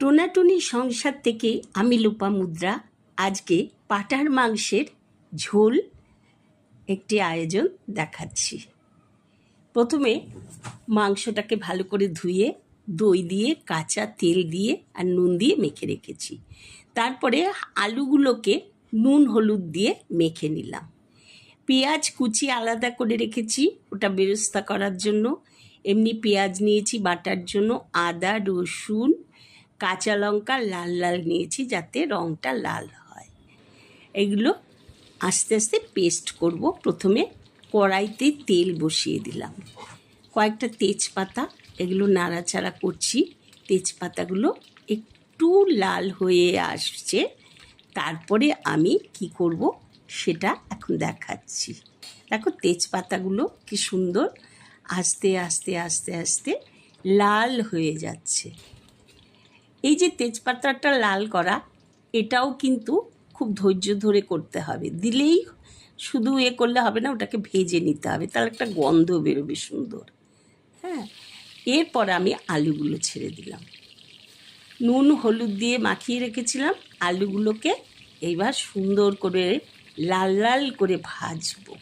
টোনাটুনি সংসার থেকে আমি লোপা মুদ্রা। আজকে পাটার মাংসের ঝোল একটি আয়োজন দেখাচ্ছি। প্রথমে মাংসটাকে ভালো করে ধুয়ে, দই দিয়ে, কাঁচা তেল দিয়ে আর নুন দিয়ে মেখে রেখেছি। তারপরে আলুগুলোকে নুন হলুদ দিয়ে মেখে নিলাম। পেঁয়াজ কুচি আলাদা করে রেখেছি, ওটা বেরস্তা করার জন্য। এমনি পেঁয়াজ নিয়েছি বাটার জন্য, আদা, রসুন কাঁচা লঙ্কা লাল লাল নিয়েছি যাতে রঙটা লাল হয়। এগুলো আস্তে আস্তে পেস্ট করব। প্রথমে কড়াইতে তেল বসিয়ে দিলাম। কয়েকটা তেজপাতা, এগুলো নাড়াচাড়া করছি। তেজপাতাগুলো একটু লাল হয়ে আসছে। তারপরে আমি কি করব সেটা এখন দেখাচ্ছি। দেখো তেজপাতাগুলো কি সুন্দর, আস্তে আস্তে আস্তে আস্তে লাল হয়ে যাচ্ছে। এই যে তেজপাতাটা লাল করা, এটাও কিন্তু খুব ধৈর্য ধরে করতে হবে। দিলেই শুধু এ করলে হবে না, ওটাকে ভেজে নিতে হবে। তাহলে একটা গন্ধ বেরোবে সুন্দর। হ্যাঁ এরপর আমি আলুগুলো ছেড়ে দিলাম। নুন, হলুদ দিয়ে মাখিয়ে রেখেছিলাম। আলুগুলোকে এইবার সুন্দর করে লাল লাল করে ভাজবো।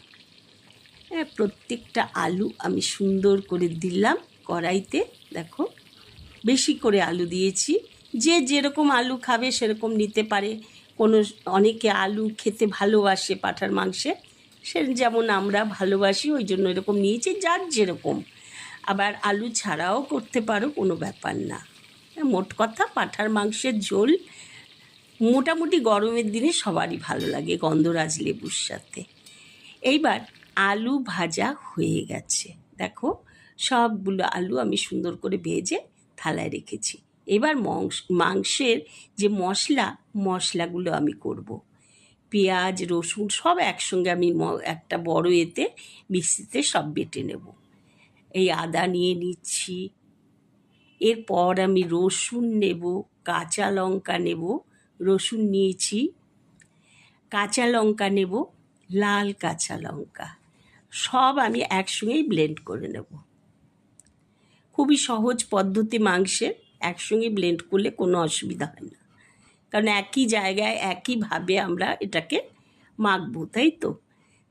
হ্যাঁ প্রত্যেকটা আলু আমি সুন্দর করে দিলাম কড়াইতে। দেখো বেশি করে আলু দিয়েছি। যে যেরকম আলু খাবে সেরকম নিতে পারে। কোনো অনেকে আলু খেতে ভালোবাসে পাঠার মাংসে। সে যেমন আমরা ভালোবাসি, ওই জন্য এরকম নিয়েছি, যার যেরকম। আবার আলু ছাড়াও করতে পারো, কোনো ব্যাপার না। মোট কথা, পাঠার মাংসের ঝোল মোটামুটি গরমের দিনে সবারই ভালো লাগে গন্ধরাজ লেবুর সাথে। এইবার আলু ভাজা হয়ে গেছে। দেখো, সবগুলো আলু আমি সুন্দর করে ভেজে থালায় রেখেছি। এবার মাংস, মাংসের যে মশলা, মশলাগুলো আমি করব। পেঁয়াজ, রসুন সব একসঙ্গে আমি একটা বড় এতে মিক্সিতে সব বেটে নেব। এই আদা নিয়ে নিচ্ছি। এরপর আমি রসুন নেব, কাঁচা লঙ্কা নেব, রসুন নিয়েছি, কাঁচা লঙ্কা নেব, লাল কাঁচা লঙ্কা। সব আমি একসঙ্গেই ব্লেন্ড করে নেব। খুবই সহজ পদ্ধতি মাংসের একসঙ্গে ব্লেন্ড করলে কোনো অসুবিধা হয় না। কারণ একই জায়গায় একইভাবে আমরা এটাকে মাখবো, তাই তো?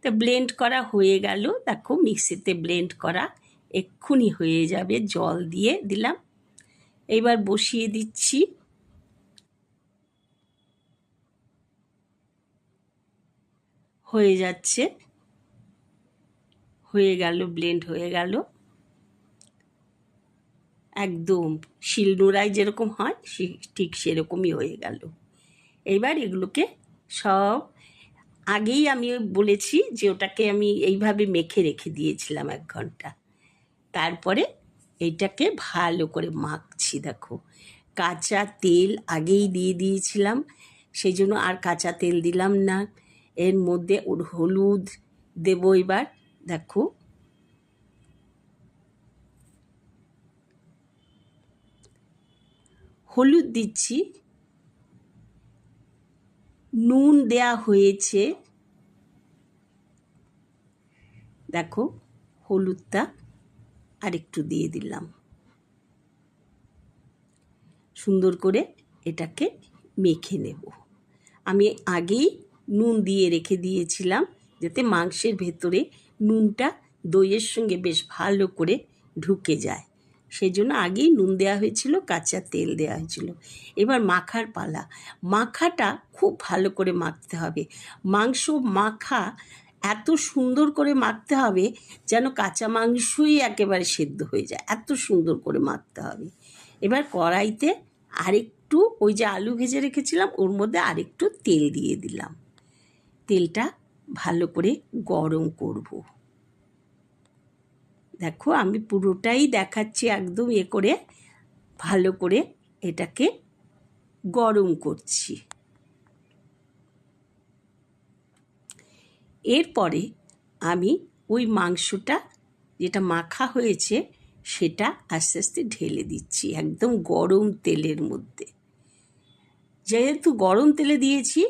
তা ব্লেন্ড করা হয়ে গেল। দেখো মিক্সিতে ব্লেন্ড করা এক্ষুনি হয়ে যাবে। জল দিয়ে দিলাম। এবার বসিয়ে দিচ্ছি। হয়ে যাচ্ছে। হয়ে গেল ব্লেন্ড হয়ে গেল। একদম শিলনোড়ায় যেরকম হয়, সে ঠিক সেরকমই হয়ে গেল। এবার এগুলোকে সব, আগেই আমি বলেছি যে ওটাকে আমি এইভাবে মেখে রেখে দিয়েছিলাম এক ঘণ্টা। তারপরে এইটাকে ভালো করে মাখছি, দেখো। কাঁচা তেল আগেই দিয়ে দিয়েছিলাম সেই জন্য আর কাঁচা তেল দিলাম না। এর মধ্যে ওর হলুদ দেবো এবার, দেখো। হলুদ দিচ্ছি। নুন দেয়া হয়েছে। দেখো, হলুদটা আরেকটু দিয়ে দিলাম। সুন্দর করে এটাকে মেখে নেব। আমি আগেই নুন দিয়ে রেখে দিয়েছিলাম যাতে মাংসের ভেতরে নুনটা দইয়ের সঙ্গে বেশ ভালো করে ঢুকে যায়। সেই জন্য আগেই নুন দেওয়া হয়েছিল, কাঁচা তেল দেওয়া হয়েছিল। এবার মাখার পালা। মাখাটা খুব ভালো করে মাখতে হবে। মাংস মাখা এত সুন্দর করে মাখতে হবে যেন কাঁচা মাংসই একেবারে সেদ্ধ হয়ে যায়। এত সুন্দর করে মাখতে হবে। এবার কড়াইতে আরেকটু ওই যে আলু ভেজে রেখেছিলাম, ওর মধ্যে আরেকটু তেল দিয়ে দিলাম। তেলটা ভালো করে গরম করব। দেখো, আমি পুরোটাই দেখাচ্ছি একদম এ করে, ভালো করে এটাকে গরম করছি। এরপরে আমি ওই মাংসটা যেটা মাখা হয়েছে, সেটা আস্তে আস্তে ঢেলে দিচ্ছি একদম গরম তেলের মধ্যে। যেহেতু গরম তেলে দিয়েছি,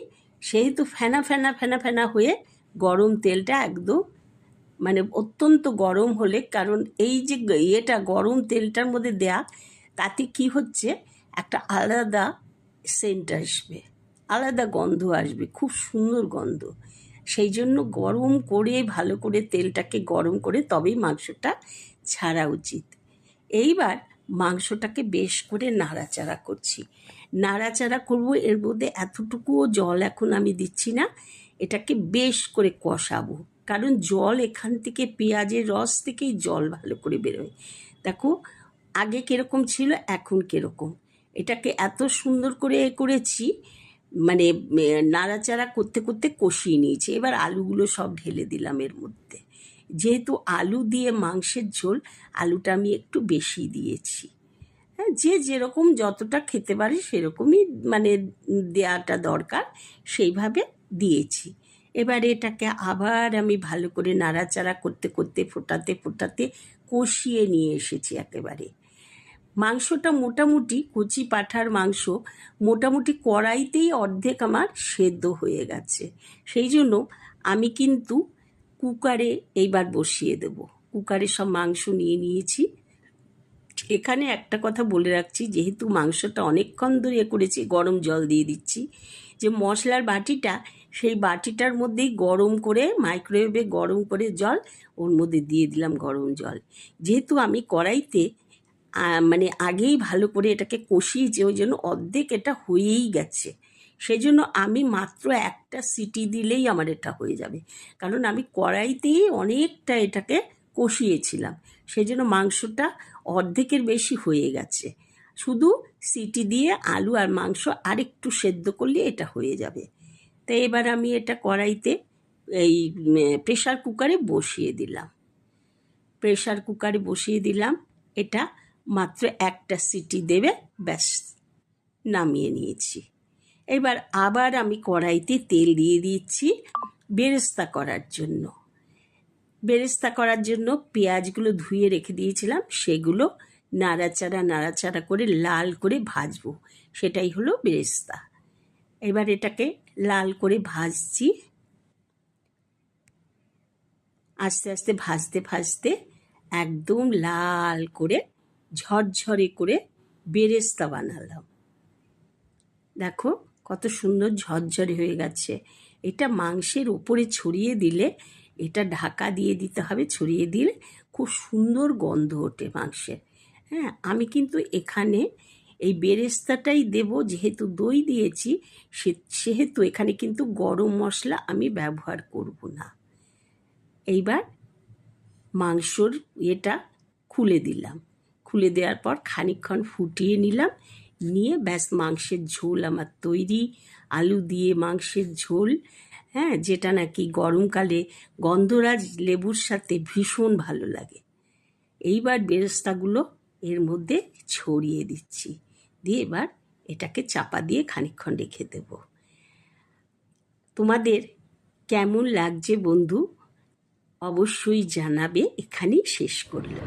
সেহেতু ফেনা ফেনা ফেনা ফেনা হয়ে গরম তেলটা একদম মানে অত্যন্ত গরম হলে, কারণ এই যে ইয়েটা, গরম তেলটার মধ্যে দেয়া, তাতে কি হচ্ছে? একটা আলাদা সেন্ট আসবে, আলাদা গন্ধ আসবে, খুব সুন্দর গন্ধ। সেই জন্য গরম করে, ভালো করে তেলটাকে গরম করে তবেই মাংসটা ছাড়া উচিত। এইবার মাংসটাকে বেশ করে নাড়াচাড়া করছি। নাড়াচাড়া করব, এর মধ্যে এতটুকুও জল এখন আমি দিচ্ছি না, এটাকে বেশ করে কষাবো। কারণ জল এখান থেকে, পেঁয়াজের রস থেকেই জল ভালো করে বেরোয়। দেখো, আগে কীরকম ছিল, এখন কীরকম? এটাকে এত সুন্দর করে এ করেছি মানে নাড়াচাড়া করতে করতে কষিয়ে নিয়েছি। এবার আলুগুলো সব ঢেলে দিলাম এর মধ্যে। যেহেতু আলু দিয়ে মাংসের ঝোল, আলুটা আমি একটু বেশি দিয়েছি। হ্যাঁ যে যেরকম যতটা খেতে পারে সেরকমই মানে দেওয়াটা দরকার, সেইভাবে দিয়েছি। এবার এটাকে আবার আমি ভালো করে নাড়াচাড়া করতে করতে, ফোটাতে ফোটাতে কষিয়ে নিয়ে এসেছি একেবারে। মাংসটা মোটামুটি কচি পাঠার মাংস, মোটামুটি কড়াইতেই অর্ধেক আমার সেদ্ধ হয়ে গেছে। সেই জন্য আমি কিন্তু কুকারে এইবার বসিয়ে দেব। কুকারে সব মাংস নিয়ে নিয়েছি। এখানে একটা কথা বলে রাখছি, যেহেতু মাংসটা অনেকক্ষণ ধরে করেছি, গরম জল দিয়ে দিচ্ছি যে মশলার বাটিটা, সেই বাটিটার মধ্যেই গরম করে মাইক্রোওয়েভে গরম করে জল, ওর মধ্যে দিয়ে দিলাম গরম জল। যেহেতু আমি কড়াইতে মানে আগেই ভালো করে এটাকে কষিয়েছি ওই জন্য অর্ধেক এটা হয়েই গেছে। সেই জন্য আমি মাত্র একটা সিটি দিলেই আমার এটা হয়ে যাবে। কারণ আমি কড়াইতেই অনেকটা এটাকে কষিয়েছিলাম। সেই জন্য মাংসটা অর্ধেকের বেশি হয়ে গেছে। শুধু সিটি দিয়ে আলু আর মাংস আরেকটু সেদ্ধ করলে এটা হয়ে যাবে। তো এবার আমি এটা কড়াইতে এই প্রেশার কুকারে বসিয়ে দিলাম। প্রেশার কুকারে বসিয়ে দিলাম। এটা মাত্র একটা সিটি দেবে, ব্যাস, নামিয়ে নিয়েছি। এবার আবার আমি কড়াইতে তেল দিয়ে দিচ্ছি বেরেস্তা করার জন্য। বেরেস্তা করার জন্য পেঁয়াজগুলো ধুয়ে রেখে দিয়েছিলাম, সেগুলো নাড়াচাড়া নাড়াচাড়া করে লাল করে ভাজবো। সেটাই হলো বেরেস্তা। এবার এটাকে লাল করে ভাজছি। আস্তে আস্তে ভাজতে ভাজতে একদম লাল করে, ঝরঝরে করে বেরেস্তা বানালাম। দেখো কত সুন্দর ঝরঝরে হয়ে গেছে। এটা মাংসের উপরে ছড়িয়ে দিলে, এটা ঢাকা দিয়ে দিতে হবে, ছড়িয়ে দিলে খুব সুন্দর গন্ধ ওঠে মাংসের। হ্যাঁ আমি কিন্তু এখানে এই বেরেস্তাটাই দেব, যেহেতু দই দিয়েছি, সে, সেহেতু এখানে কিন্তু গরম মশলা আমি ব্যবহার করব না। এইবার মাংসর এটা খুলে দিলাম। খুলে দেওয়ার পর খানিকক্ষণ ফুটিয়ে নিলাম। নিয়ে ব্যাস মাংসের ঝোল আমার তৈরি। আলু দিয়ে মাংসের ঝোল হ্যাঁ যেটা নাকি গরমকালে গন্ধরাজ লেবুর সাথে ভীষণ ভালো লাগে। এইবার বেরেস্তাগুলো এর মধ্যে ছড়িয়ে দিচ্ছি। দিয়ে এবার এটাকে চাপা দিয়ে খানিকক্ষণ রেখে দেব। তোমাদের কেমন লাগছে বন্ধু? অবশ্যই জানাবে। এখানেই শেষ করলাম।